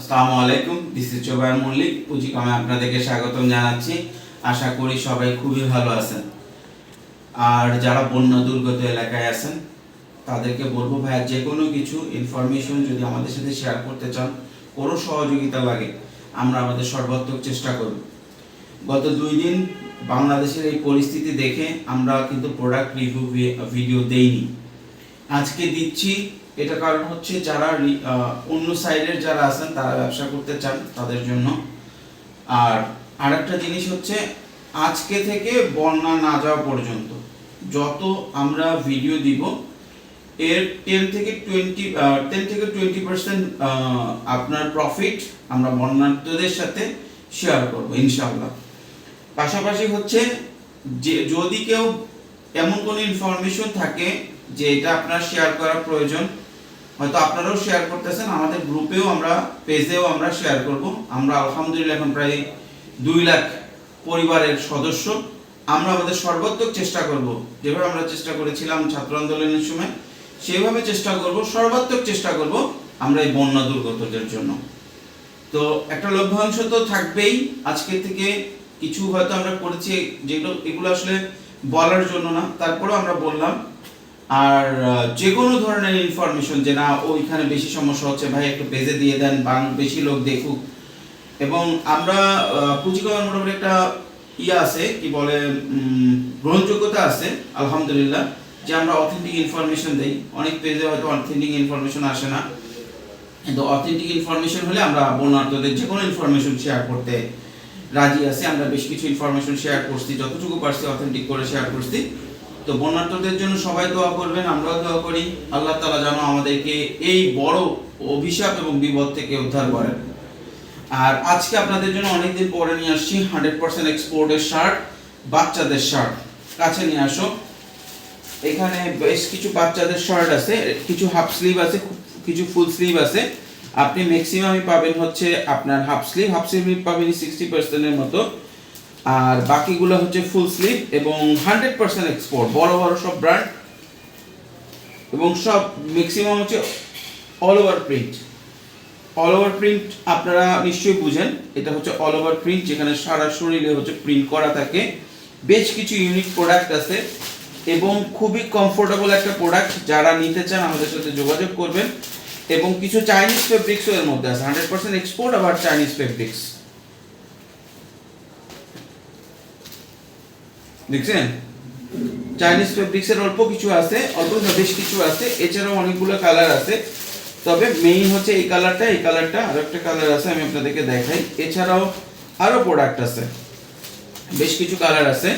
আসসালামু আলাইকুম this is Zobayer Mallick পুঁজিকমে আপনাদেরকে স্বাগতম জানাচ্ছি। আশা করি সবাই খুবই ভালো আছেন। আর যারা বন্যা দুর্গত এলাকায় আছেন, তাদেরকে বলব ভাইয়া যে কোনো কিছু ইনফরমেশন যদি আমাদের সাথে শেয়ার করতে চান, কোনো সহযোগিতা লাগে, আমরা আমাদের সর্বাত্মক চেষ্টা করব। গত দুই দিন বাংলাদেশের এই পরিস্থিতি দেখে আমরা কিন্তু প্রোডাক্ট রিভিউ ভিডিও দেইনি। আজকে দিচ্ছি। এটা কারণ হচ্ছে যারা অন্য সাইডের যারা আছেন, তারা ব্যবসা করতে চান তাদের জন্য। আর আরেকটা জিনিস হচ্ছে, আজকে থেকে বন্যা না যাওয়া পর্যন্ত যত আমরা ভিডিও দিব, এর টেন থেকে টোয়েন্টি টেন থেকে টোয়েন্টি পার্সেন্ট আপনার প্রফিট আমরা বন্যার্থদের সাথে শেয়ার করব, ইনশাআল্লাহ। পাশাপাশি হচ্ছে যে, যদি কেউ এমন কোনো ইনফরমেশন থাকে যে এটা আপনার শেয়ার করা প্রয়োজন। হয়তো আপনারাও শেয়ার করতেছেন, আমাদের গ্রুপেও আমরা পেজেও আমরা শেয়ার করব। আমরা আলহামদুলিল্লাহ এখন প্রায় দুই লাখ পরিবারের সদস্য। আমরা আমাদের সর্বাত্মক চেষ্টা করব। যেভাবে আমরা চেষ্টা করেছিলাম ছাত্র আন্দোলনের সময়, সেভাবে চেষ্টা করব, সর্বাত্মক চেষ্টা করব আমরা এই বন্যা দুর্গতদের জন্য। তো একটা লভ্যাংশ তো থাকবেই। আজকে থেকে কিছু হয়তো আমরা করেছি, যেগুলো, এগুলো আসলে বলার জন্য না। তারপরেও আমরা বললাম আর যে কোনো ধরনের ইনফরমেশন যে না, ওইখানে বেশি সমস্যা হচ্ছে, ভাই একটু বেজে দিয়ে দেন, বা, বেশি লোক দেখুক। এবং আমরা পুঁজিকমার মোটামুটি একটা ইয়ে আছে, কি বলে গ্রহণযোগ্যতা আছে, আলহামদুলিল্লাহ, যে আমরা অথেন্টিক ইনফরমেশন দেই। অনেক পেজে হয়তো অথেন্টিক ইনফরমেশন আসে না। কিন্তু অথেন্টিক ইনফরমেশন হলে আমরা বন্যার্থদের যে কোনো ইনফরমেশন শেয়ার করতে রাজি আছি। আমরা বেশ কিছু ইনফরমেশন শেয়ার করছি, যতটুকু পারছি অথেন্টিক করে শেয়ার করছি। তো বন্যার্থদের জন্য সবাই দোয়া করবেন, আমরাও দোয়া করি। আল্লাহ তালা যেন আমাদেরকে এই বড় অভিশাপ এবং বিপদ থেকে উদ্ধার করেন। আর আজকে আপনাদের জন্য অনেকদিন পরে নিয়ে আসছি হান্ড্রেড পার্সেন্ট এক্সপোর্টের শার্ট, বাচ্চাদের শার্ট। কাছে নিয়ে আসো। এখানে বেশ কিছু বাচ্চাদের শার্ট আছে, কিছু হাফ স্লিভ আছে কিছু ফুল স্লিভ আছে। আপনি ম্যাক্সিমামই পাবেন হচ্ছে আপনার হাফ স্লিভ হাফ স্লিভ পাবেন সিক্সটি পার্সেন্টের মতো। আর বাকিগুলো হচ্ছে ফুল স্লিভ এবং হান্ড্রেড পার্সেন্ট এক্সপোর্ট বড় বড় সব ব্র্যান্ড এবং সব ম্যাক্সিমাম হচ্ছে all over print all over print আপনারা নিশ্চয়ই বুঝেন, এটা হচ্ছে অল ওভার প্রিন্ট যেখানে সারা শরীরে হচ্ছে প্রিন্ট করা থাকে। বেশ কিছু ইউনিক প্রোডাক্ট আছে এবং খুবই কমফোর্টেবল একটা প্রোডাক্ট যারা নিতে চান আমাদের সাথে যোগাযোগ করবেন। এবং কিছু চাইনিজ ফেব্রিক্সও এর মধ্যে আছে হান্ড্রেড পার্সেন্ট এক্সপোর্ট আবার চাইনিজ ফেব্রিক্স দেখছেন? চাইনিজ ফেব্রিক্সের অল্প কিছু আছে, অল্প বেশ কিছু আছে, এছাড়াও অনেকগুলো কালার আছে। তবে মেইন হচ্ছে এই কালারটা এই কালারটা আর একটা কালার আছে, আমি আপনাদেরকে দেখাই। এছাড়াও আরও প্রোডাক্ট আছে, বেশ কিছু কালার আছে,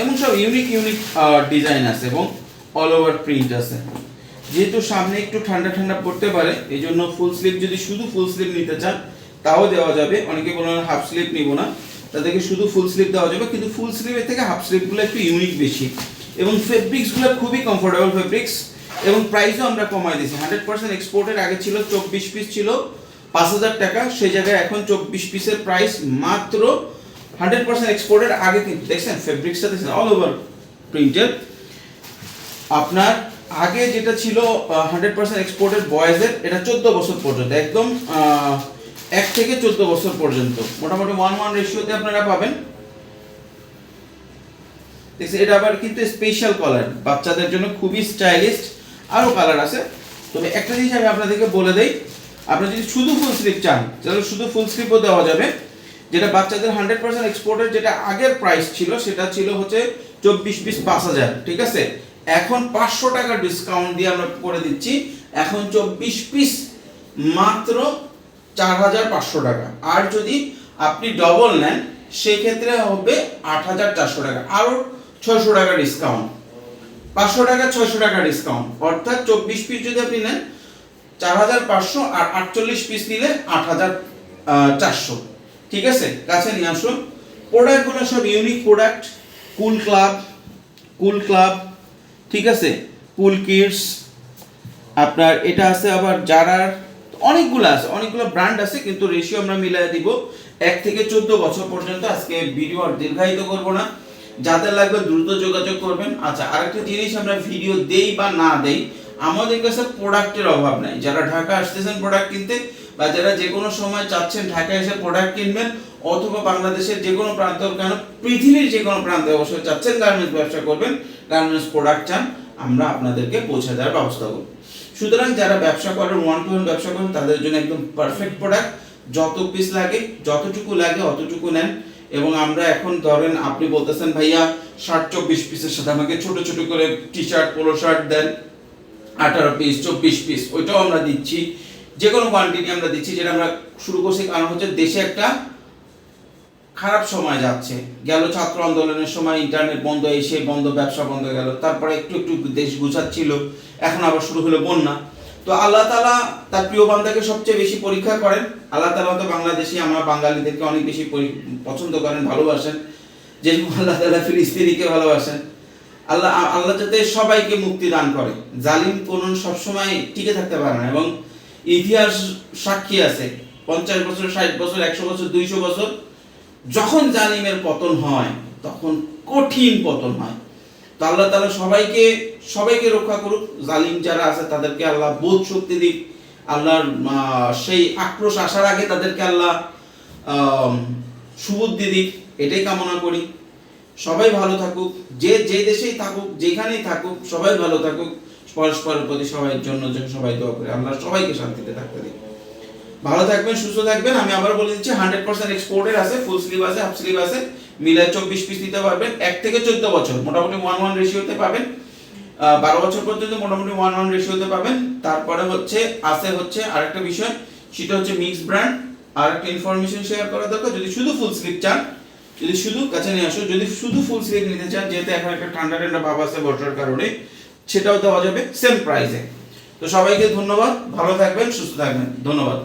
এবং সব ইউনিক ইউনিক ডিজাইন আছে এবং অল ওভার প্রিন্ট আছে। যেহেতু সামনে একটু ঠান্ডা ঠান্ডা পড়তে পারে এই জন্য ফুল স্লিপ যদি শুধু ফুল স্লিপ নিতে চান, তাও দেওয়া যাবে। অনেকে বলেন হাফ স্লিপ নিব না। তাদেরকে শুধু ফুল স্লিভ দেওয়া যাবে, কিন্তু ফুল স্লিভের থেকে হাফ স্লিভগুলো একটু ইউনিক বেশি। এবং ফেব্রিক্সগুলো খুবই কমফোর্টেবল ফেব্রিক্স এবং প্রাইসও আমরা কমাই দিয়েছি। হান্ড্রেড পার্সেন্ট এক্সপোর্টের আগে ছিল চব্বিশ পিস ছিল, পাঁচ হাজার টাকা সেই জায়গায় এখন চব্বিশ পিসের প্রাইস মাত্র হান্ড্রেড পার্সেন্ট এক্সপোর্টের আগে কিন্তু দেখছেন ফেব্রিক্সটা দেখছেন অল ওভার প্রিন্টেড আপনার আগে যেটা ছিল হান্ড্রেড পার্সেন্ট এক্সপোর্টের বয়েজের এটা চোদ্দ বছর পর্যন্ত। একদম এক থেকে চোদ্দ বছর পর্যন্ত। মোটামুটি ওয়ান ওয়ান রেশিওতে আপনারা পাবেন। দেখছেন এটা আবার কিন্তু স্পেশাল কালার বাচ্চাদের জন্য খুবই স্টাইলিস্ট আরও কালার আছে। তবে একটা জিনিস আমি আপনাদেরকে বলে দেই, আপনারা যদি শুধু ফুল স্লিপ চান, তাহলে শুধু ফুল স্লিপও দেওয়া যাবে। যেটা বাচ্চাদের হান্ড্রেড পার্সেন্ট এক্সপোর্টের যেটা আগের প্রাইস ছিল, সেটা ছিল হচ্ছে চব্বিশ পিস পাঁচ হাজার, ঠিক আছে? এখন পাঁচশো টাকা ডিসকাউন্ট দিয়ে আমরা করে দিচ্ছি। এখন চব্বিশ পিস মাত্র চার হাজার পাঁচশো টাকা। আর যদি আপনি ডবল নেন, সেক্ষেত্রে হবে আট হাজার চারশো টাকা। আরও ছশো টাকা ডিসকাউন্ট পাঁচশো টাকা, ছয়শো টাকা ডিসকাউন্ট অর্থাৎ চব্বিশ পিস যদি আপনি নেন চার হাজার পাঁচশো আর আটচল্লিশ পিস নিলে আট হাজার চারশো। ঠিক আছে? কাছে নিয়ে আসুন। প্রোডাক্টগুলো সব unique product cool club cool club ঠিক আছে? কুল কিডস আপনার এটা আছে আবার জারার অনেকগুলো আছে, অনেকগুলো ব্র্যান্ড আছে, কিন্তু রেশিও আমরা মিলাই দিব এক থেকে চোদ্দ বছর পর্যন্ত। আজকে ভিডিও আর দীর্ঘায়িত করব না। যাদের লাগবে দ্রুত যোগাযোগ করবেন। আচ্ছা আরেকটা জিনিস আমরা ভিডিও দেই বা না দেই, আমাদের কাছে প্রোডাক্টের অভাব নাই। যারা ঢাকা আসতেছেন প্রোডাক্ট কিনতে, বা যারা যে কোনো সময় চাচ্ছেন ঢাকায় এসে প্রোডাক্ট কিনবেন, অথবা বাংলাদেশের যে কোনো প্রান্ত কেন, পৃথিবীর যে কোনো প্রান্তে অবশ্যই চাচ্ছেন গার্মেন্টস ব্যবসা করবেন গার্মেন্টস প্রোডাক্ট চান, আমরা আপনাদেরকে পৌঁছে দেওয়ার ব্যবস্থা করব। সুতরাং যারা ব্যবসা করেন ওয়ান টু ওয়ান ব্যবসা করেন, তাদের জন্য একদম পারফেক্ট প্রোডাক্ট যত পিস লাগে, যতটুকু লাগে, অতটুকু নেন। এবং আমরা এখন ধরেন, আপনি বলতেছেন, ভাইয়া, ষাট, চব্বিশ পিসের সাথে আমাকে ছোট ছোট করে টি শার্ট পোলো শার্ট দেন। আঠারো পিস চব্বিশ পিস ওইটাও আমরা দিচ্ছি। যে কোনো কোয়ান্টিটি আমরা দিচ্ছি, যেটা আমরা শুরু করছি। কারণ হচ্ছে দেশে একটা খারাপ সময় যাচ্ছে। গেল ছাত্র আন্দোলনের সময় ইন্টারনেট বন্ধ এসে বন্ধ, ব্যবসা বন্ধ গেল। তারপরে একটু একটু দেশ গুছাচ্ছিল। এখন আবার শুরু হলো বন্যা। তো আল্লাহ তালা তার প্রিয় বান্দাকে সবচেয়ে বেশি পরীক্ষা করেন। আল্লাহ তালা তো বাংলাদেশি, আমরা বাঙালিদেরকে অনেক বেশি পছন্দ করেন, ভালোবাসেন। যেরকম আল্লাহ তালা ফিলিস্তিনিকে ভালোবাসেন। আল্লাহ আল্লাহ যাতে সবাইকে মুক্তি দান করে। জালিম কোন সবসময় টিকে থাকতে পারে না এবং ইতিহাস সাক্ষী আছে। পঞ্চাশ বছর, ষাট বছর, একশো বছর, দুইশো বছর যখন জালিমের পতন হয়, তখন কঠিন পতন হয়। তো আল্লাহ তালা সবাইকে সবাইকে রক্ষা করুক। জালিম যারা আছে, তাদেরকে আল্লাহ বোধ শক্তি দিক। আল্লাহর সেই আক্রোশ আসার আগে তাদেরকে আল্লাহ সুবুদ্ধি দিক। এটাই কামনা করি। সবাই ভালো থাকুক। যে যে দেশেই থাকুক, যেখানেই থাকুক, সবাই ভালো থাকুক। পরস্পরের প্রতি সবাইয়ের জন্য সবাই দোয়া করে। আল্লাহ সবাইকে শান্তিতে থাকতে দিই ভালো থাকবেন, সুস্থ থাকবেন। আমি আবার বলে দিচ্ছি হান্ড্রেড পার্সেন্ট এক্সপোর্টের আছে ফুল স্লিভ আছে হাফ স্লিভ আছে। মিলায় চব্বিশ পিস দিতে পারবেন, এক থেকে চোদ্দ বছর, মোটামুটি ওয়ান ওয়ান রেশিওতে পাবেন। বারো বছর পর্যন্ত মোটামুটি ওয়ান ওয়ান রেশিওতে পাবেন। তারপরে হচ্ছে, আছে হচ্ছে আরেকটা বিষয়, সেটা হচ্ছে মিক্স ব্র্যান্ড আর একটা ইনফরমেশন শেয়ার করা দরকার, যদি শুধু ফুল স্লিভ চান, যদি শুধু কাছে নিয়ে আসো, যদি শুধু ফুল স্লিভ নিতে চান, যেহেতু এখন একটা ঠান্ডা ঠান্ডা ভাব আছে বর্ষার কারণে, সেটাও দেওয়া যাবে সেম প্রাইসে তো সবাইকে ধন্যবাদ, ভালো থাকবেন, সুস্থ থাকবেন, ধন্যবাদ।